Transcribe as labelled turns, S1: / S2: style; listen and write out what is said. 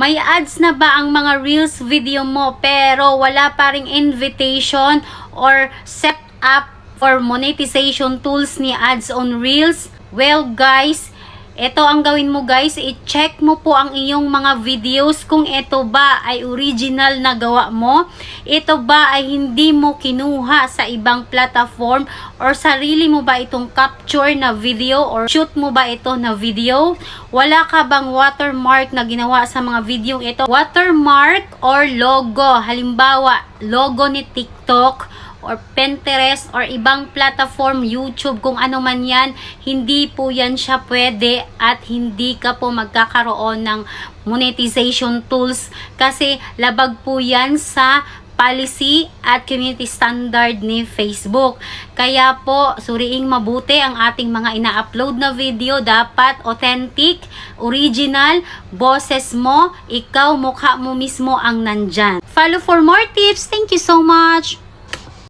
S1: May ads na ba ang mga Reels video mo pero wala pa ring invitation or set up for monetization tools ni ads on Reels? Well guys, ito ang gawin mo guys, i-check mo po ang iyong mga videos kung ito ba ay original na gawa mo, ito ba ay hindi mo kinuha sa ibang platform? Or sarili mo ba itong capture na video? Or shoot mo ba ito na video? Wala ka bang watermark na ginawa sa mga video ito? Watermark or logo, halimbawa logo ni TikTok or Pinterest or ibang platform, YouTube, kung ano man yan, hindi po yan siya pwede at hindi ka po magkakaroon ng monetization tools. Kasi labag po yan sa policy at community standard ni Facebook. Kaya po, suriing mabuti ang ating mga ina-upload na video. Dapat authentic, original, boses mo, ikaw, mukha mo mismo ang nandyan. Follow for more tips. Thank you so much!